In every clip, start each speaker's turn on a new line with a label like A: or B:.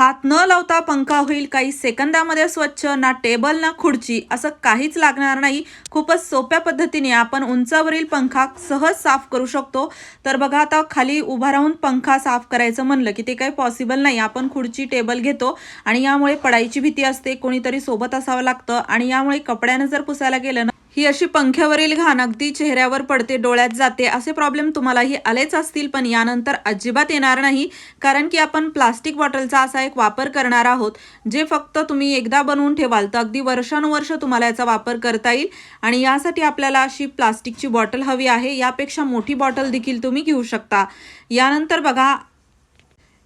A: हात न लावता पंखा होईल काही सेकंदामध्ये स्वच्छ ना टेबल ना खुर्ची असं काहीच लागणार नाही. खूपच सोप्या पद्धतीने आपण उंचावरील पंखा सहज साफ करू शकतो. तर बघा आता खाली उभा राहून पंखा साफ करायचं म्हणलं की ते काही पॉसिबल नाही. आपण खुर्ची टेबल घेतो आणि यामुळे पडायची भीती असते कोणीतरी सोबत असावं लागतं आणि यामुळे कपड्यानं जर पुसायला गेलं ना ही अशी पंख्यावरील घाण अगदी चेहऱ्यावर पडते डोळ्यात जाते असे प्रॉब्लेम तुम्हालाही आलेच असतील पण यानंतर अजिबात येणार नाही कारण की आपण प्लास्टिक बॉटलचा असा एक वापर करणार आहोत जे फक्त तुम्ही एकदा बनवून ठेवाल तर अगदी वर्षानुवर्ष तुम्हाला याचा वापर करता येईल. आणि यासाठी आपल्याला अशी प्लास्टिकची बॉटल हवी आहे यापेक्षा मोठी बॉटल देखील तुम्ही घेऊ शकता. यानंतर बघा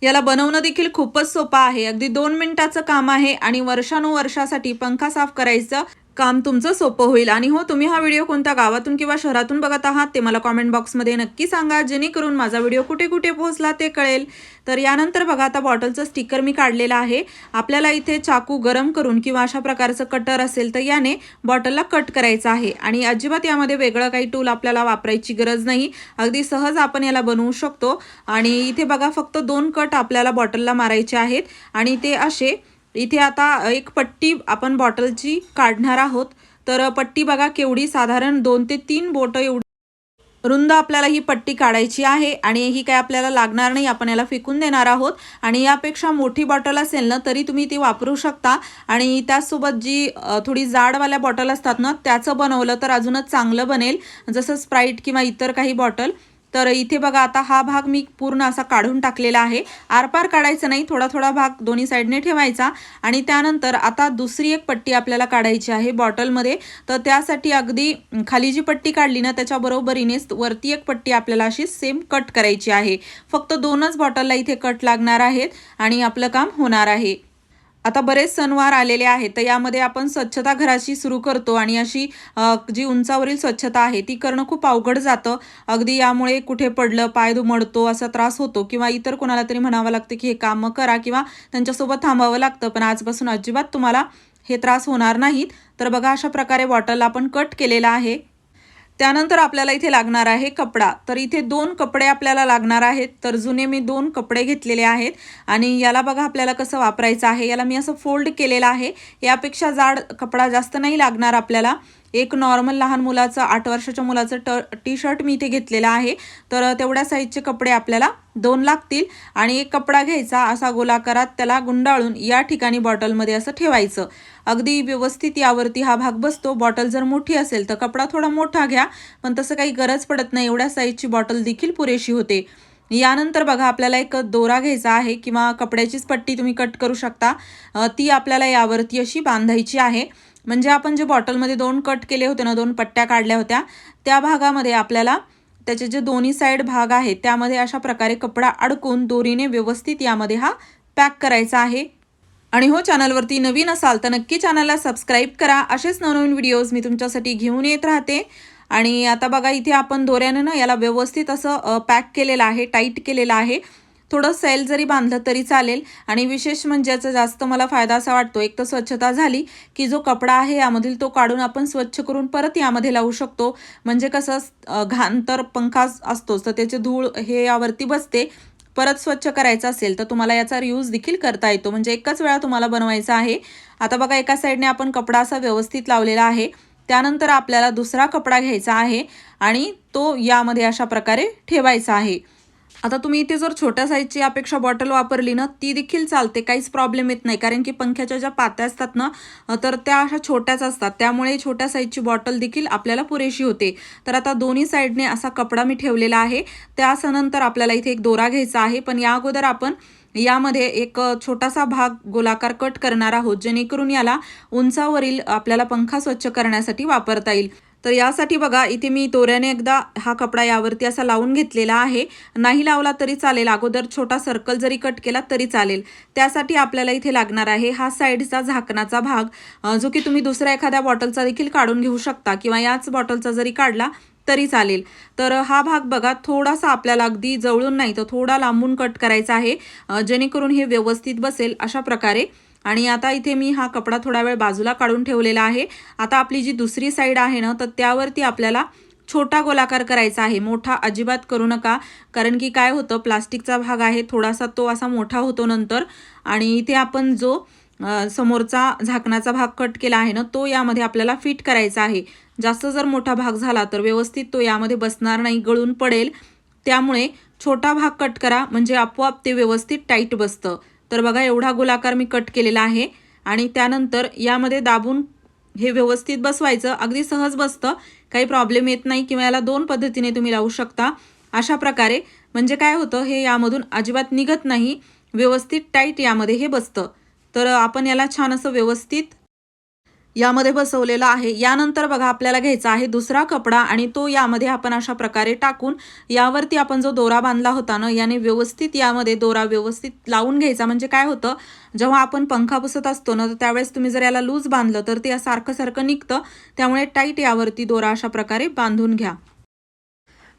A: याला बनवणं देखील खूपच सोपं आहे. अगदी दोन मिनिटाचं काम आहे आणि वर्षानुवर्षासाठी पंखा साफ करायचं. काम तुमचं सोपं होईल. आणि हो तुम्ही हा व्हिडिओ कोणत्या गावातून किंवा शहरातून बघत आहात ते मला कॉमेंट बॉक्समध्ये नक्की सांगा. जेणेकरून माझा व्हिडिओ कुठे कुठे पोहोचला ते कळेल. तर यानंतर बघा आता बॉटलचं स्टिकर मी काढलेलं आहे. आपल्याला इथे चाकू गरम करून किंवा अशा प्रकारचं कटर असेल तर याने बॉटलला कट करायचं आहे. आणि अजिबात यामध्ये वेगळं काही टूल आपल्याला वापरायची गरज नाही. अगदी सहज आपण याला बनवू शकतो. आणि इथे बघा फक्त दोन कट आपल्याला बॉटलला मारायचे आहेत. आणि ते असे इथे आता एक पट्टी आपण बॉटलची काढणार आहोत. तर पट्टी बघा केवढी साधारण दोन ते तीन बोटं एवढी. रुंद आपल्याला ही पट्टी काढायची आहे आणि ही काय आपल्याला लागणार नाही आपण याला फेकून देणार आहोत. आणि यापेक्षा मोठी बॉटल असेल ना तरी तुम्ही ती वापरू शकता. आणि त्याचसोबत जी थोडी जाडवाल्या बॉटल असतात ना त्याचं बनवलं तर अजूनच चांगलं बनेल. जसं स्प्राईट किंवा इतर काही बॉटल. तर इथे बघा आता हा भाग मी पूर्ण असा काढून टाकलेला आहे. आरपार काढायचं नाही थोडा थोडा भाग दोन्ही साईडने ठेवायचा. आणि त्यानंतर आता दुसरी एक पट्टी आपल्याला काढायची आहे बॉटलमध्ये. तर त्यासाठी अगदी खाली जी पट्टी काढली ना त्याच्याबरोबरीने वरती एक पट्टी आपल्याला अशी सेम कट करायची आहे. फक्त दोनच बॉटलला इथे कट लागणार आहेत आणि आपलं काम होणार आहे. आता बरेच सणवार आलेले आहेत तर यामध्ये आपण स्वच्छता घराशी सुरू करतो आणि अशी जी उंचावरील स्वच्छता आहे ती करणं खूप अवघड जातं. अगदी यामुळे कुठे पडलं पाय दुमडतो असा त्रास होतो किंवा इतर कोणाला तरी म्हणावं लागतं की हे कामं करा किंवा त्यांच्यासोबत थांबावं लागतं पण आजपासून अजिबात तुम्हाला हे त्रास होणार नाहीत. तर बघा अशा प्रकारे बॉटलला आपण कट केलेला आहे. त्यानंतर आपल्याला इथे लागणार आहे कपडा. तर इथे दोन कपडे आपल्याला लागणार आहेत. तर जुने मी दोन कपडे घेतलेले आहेत. आणि याला बघा आपल्याला कसं वापरायचं आहे. याला मी असं फोल्ड केलेलं आहे. यापेक्षा जाड कपडा जास्त नाही लागणार आपल्याला. एक नॉर्मल लहान मुलाचं आठ वर्षाच्या मुलाचं ट टी शर्ट मी इथे घेतलेलं आहे. तर तेवढ्या साईजचे कपडे आपल्याला दोन लागतील आणि एक कपडा घ्यायचा असा गोलाकारात त्याला गुंडाळून या ठिकाणी बॉटलमध्ये असं ठेवायचं. अगदी व्यवस्थित यावरती हा भाग बसतो. बॉटल जर मोठी असेल तर कपडा थोडा मोठा घ्या पण तसं काही गरज पडत नाही. एवढ्या साईजची बॉटल देखील पुरेशी होते. यानंतर बघा आपल्याला एक दोरा घ्यायचा आहे किंवा कपड्याचीच पट्टी तुम्ही कट करू शकता. ती आपल्याला यावरती अशी बांधायची आहे. म्हणजे आपण जे बॉटलमध्ये दोन कट केले होते ना दोन पट्ट्या काढल्या होत्या त्या भागामध्ये आपल्याला त्याचे जे दोन्ही साईड भाग आहेत त्यामध्ये अशा प्रकारे कपडा अडकून दोरीने व्यवस्थित यामध्ये हा पॅक करायचा आहे. आणि हो चॅनलवरती नवीन असाल तर नक्की चॅनलला सबस्क्राईब करा. असेच नवनवीन व्हिडिओज मी तुमच्यासाठी घेऊन येत राहते. आणि आता बघा इथे आपण दोऱ्यानं ना याला व्यवस्थित असं पॅक केलेलं आहे टाईट केलेलं आहे. थोडं सेल जरी बांधलं तरी चालेल. आणि विशेष म्हणजे याचा जास्त मला फायदा असा वाटतो एक तर स्वच्छता झाली की जो कपडा आहे यामधील तो काढून आपण स्वच्छ करून परत यामध्ये लावू शकतो. म्हणजे कसं घाण तर पंखा असतोच तर त्याचे धूळ हे यावरती बसते. परत स्वच्छ करायचं असेल तर तुम्हाला याचा रियूज देखील करता येतो. म्हणजे एकाच वेळा तुम्हाला बनवायचा आहे. आता बघा एका साईडने आपण कपडा असा व्यवस्थित लावलेला आहे. त्यानंतर आपल्याला दुसरा कपडा घ्यायचा आहे आणि तो यामध्ये अशा प्रकारे ठेवायचा आहे. आता तुम्ही इथे जर छोट्या साईजची यापेक्षा बॉटल वापरली ना ती देखील चालते. काहीच प्रॉब्लेम येत नाही. कारण की पंख्याच्या ज्या पात्या असतात ना तर त्या अशा छोट्याच असतात. त्यामुळे छोट्या साईजची बॉटल देखील आपल्याला पुरेशी होते. तर आता दोन्ही साईडने असा कपडा मी ठेवलेला आहे. त्यानंतर आपल्याला इथे एक दोरा घ्यायचा आहे. पण या अगोदर आपण यामध्ये एक छोटासा भाग गोलाकार कट करणार आहोत. जेणेकरून याला उंचावरील आपल्याला पंखा स्वच्छ करण्यासाठी वापरता येईल. तर यासाठी बघा इथे मी दोऱ्याने एकदा हा कपडा यावरती असा लावून घेतलेला आहे. नाही लावला तरी चालेल. अगोदर छोटा सर्कल जरी कट केला तरी चालेल. त्यासाठी आपल्याला इथे लागणार आहे हा साईडचा झाकणाचा भाग जो की तुम्ही दुसऱ्या एखाद्या बॉटलचा देखील काढून घेऊ शकता किंवा याच बॉटलचा जरी काढला तरी चालेल. तर हा भाग बघा थोडासा आपल्याला अगदी जवळून नाही तर थोडा लांबून कट करायचा आहे जेणेकरून हे व्यवस्थित बसेल अशा प्रकारे. आणि आता इथे मी हा कपडा थोडा वेळ बाजूला काढून ठेवलेला आहे. आता आपली जी दुसरी साईड आहे ना तर त्यावरती आपल्याला छोटा गोलाकार करायचा आहे. मोठा अजिबात करू नका कारण की काय होतं प्लास्टिकचा भाग आहे थोडासा तो असा मोठा होतो नंतर. आणि इथे आपण जो समोरचा झाकणाचा भाग कट केला आहे ना तो यामध्ये आपल्याला फिट करायचा आहे. जास्त जर मोठा भाग झाला तर व्यवस्थित तो यामध्ये बसणार नाही गळून पडेल. त्यामुळे छोटा भाग कट करा म्हणजे आपोआप ते व्यवस्थित टाईट बसतं. तर बघा एवढा गोलाकार मी कट केलेला आहे. आणि त्यानंतर यामध्ये दाबून हे व्यवस्थित बसवायचं. अगदी सहज बसतं. काही प्रॉब्लेम येत नाही किंवा याला दोन पद्धतीने तुम्ही लावू शकता. अशा प्रकारे. म्हणजे काय होतं हे यामधून अजिबात निघत नाही. व्यवस्थित टाईट यामध्ये हे बसतं. तर आपण याला छान असं व्यवस्थित यामध्ये बसवलेलं आहे. यानंतर बघा आपल्याला घ्यायचा आहे दुसरा कपडा आणि तो यामध्ये आपण अशा प्रकारे टाकून यावरती आपण जो दोरा बांधला होता ना याने व्यवस्थित यामध्ये दोरा व्यवस्थित लावून घ्यायचा. म्हणजे काय होतं जेव्हा आपण पंखा पुसत असतो ना तर त्यावेळेस तुम्ही जर याला लूज बांधलं तर ते सारखं सारखं निघतं. त्यामुळे टाईट यावरती दोरा अशा प्रकारे बांधून घ्या.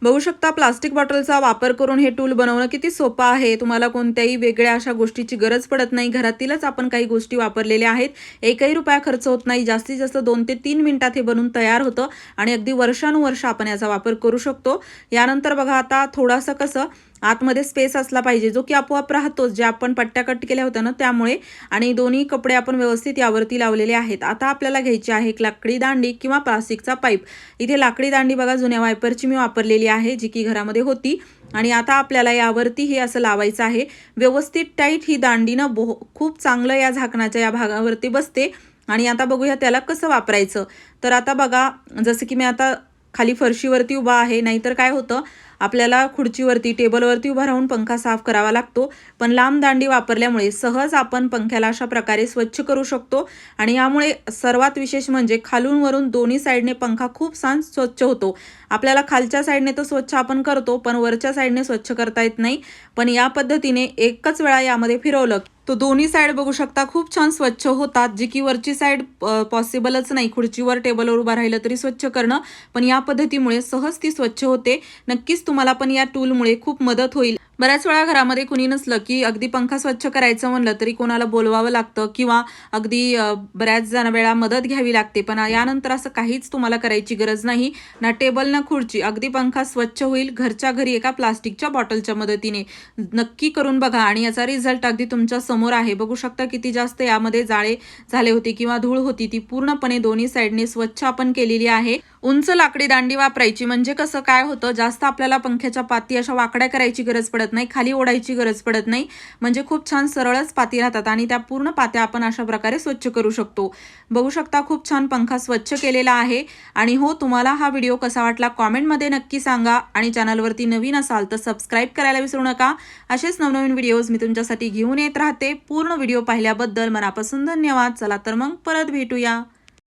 A: बघू शकता प्लास्टिक बॉटलचा वापर करून हे टूल बनवणं किती सोपं आहे. तुम्हाला कोणत्याही वेगळ्या अशा गोष्टीची गरज पडत नाही. घरातीलच आपण काही गोष्टी वापरलेल्या आहेत. एकही रुपया खर्च होत नाही. जास्तीत जास्त दोन ते तीन मिनिटात हे बनून तयार होतं आणि अगदी वर्षानुवर्ष आपण याचा वापर करू शकतो. यानंतर बघा आता थोडासा कसं आतमध्ये स्पेस असला पाहिजे जो की आपोआप राहतोच. जे आपण पट्ट्या कट केल्या होत्या ना त्यामुळे आणि दोन्ही कपडे आपण व्यवस्थित यावरती लावलेले आहेत. आता आपल्याला घ्यायची आहे एक लाकडी दांडी किंवा प्लास्टिकचा पाईप. इथे लाकडी दांडी बघा जुन्या वायपरची मी वापरलेली आहे जी की घरामध्ये होती. आणि आता आपल्याला यावरती हे असं लावायचं आहे. व्यवस्थित टाईट ही दांडी ना बो खूप चांगलं या झाकणाच्या या भागावरती बसते. आणि आता बघूया त्याला कसं वापरायचं. तर आता बघा जसं की मी आता खाली फरशीवरती उभा आहे नाहीतर काय होतं? आपल्याला खुर्चीवरती टेबलवरती उभा राहून पंखा साफ करावा लागतो. पण लांब दांडी वापरल्यामुळे सहज आपण पंख्याला अशा प्रकारे स्वच्छ करू शकतो. आणि यामुळे सर्वात विशेष म्हणजे खालून वरून दोन्ही साईडने पंखा खूप छान स्वच्छ होतो. आपल्याला खालच्या साईडने तर स्वच्छ आपण करतो पण वरच्या साईडने स्वच्छ करता येत नाही. पण या पद्धतीने एकच वेळा यामध्ये फिरवलं तो दोन्ही साईड बघू शकता. खूप छान स्वच्छ होतात जी की वरची साईड पॉसिबलच नाही. खुर्चीवर टेबलवर उभं राहिलं तरी स्वच्छ करणं. पण या पद्धतीमुळे सहज ती स्वच्छ होते. नक्कीच तुम्हाला पण या टूलमुळे खूप मदत होईल. बऱ्याच वेळा घरामध्ये कुणी नसलं की अगदी पंखा स्वच्छ करायचं म्हणलं तरी कोणाला बोलवावं लागतं किंवा अगदी बऱ्याच जण वेळा मदत घ्यावी लागते. पण यानंतर असं काहीच तुम्हाला करायची गरज नाही. ना टेबल ना खुर्ची. अगदी पंखा स्वच्छ होईल घरच्या घरी एका प्लास्टिकच्या बॉटलच्या मदतीने. नक्की करून बघा आणि याचा रिझल्ट अगदी तुमच्यासमोर आहे. बघू शकता किती जास्त यामध्ये जाळे झाले होते किंवा धूळ होती ती पूर्णपणे दोन्ही साईडने स्वच्छ आपण केलेली आहे. उंच लाकडी दांडी वापरायची म्हणजे कसं काय होतं जास्त आपल्याला पंख्याच्या पाती अशा वाकड्या करायची गरज पडत नाही खाली ओढायची गरज पडत नाही म्हणजे खूप छान सरळच पाती राहतात आणि त्या पूर्ण पात्या आपण अशा प्रकारे स्वच्छ करू शकतो. बघू शकता खूप छान पंखा स्वच्छ केलेला आहे आणि हो तुम्हाला हा व्हिडिओ कसा वाटला कॉमेंटमध्ये नक्की सांगा आणि चॅनलवरती नवीन असाल तर सबस्क्राईब करायला विसरू नका. असेच नवनवीन व्हिडिओज मी तुमच्यासाठी घेऊन येत राहते. पूर्ण व्हिडिओ पाहिल्याबद्दल मनापासून धन्यवाद. चला तर मग परत भेटूया.